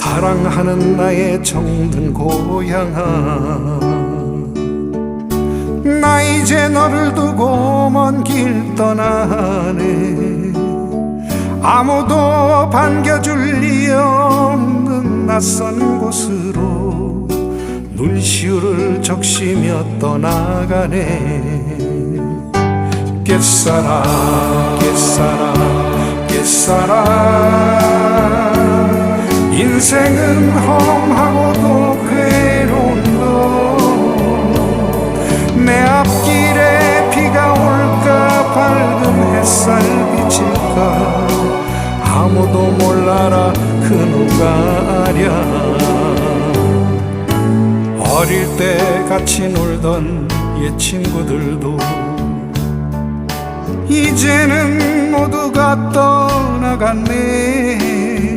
사랑하는 나의 정든 고향아. 나 이제 너를 두고 먼 길 떠나네. 아무도 반겨줄 리 없는 낯선 곳으로 눈시울을 적시며 떠나가네. 깻사랑 깻사랑 깻사랑 인생은 험하고도 괴로운 것내 앞길에 비가 올까 밝은 햇살 비칠까. 아무도 몰라라 그 누가 아랴. 어릴 때 같이 놀던 옛 친구들도 이제는 모두가 떠나갔네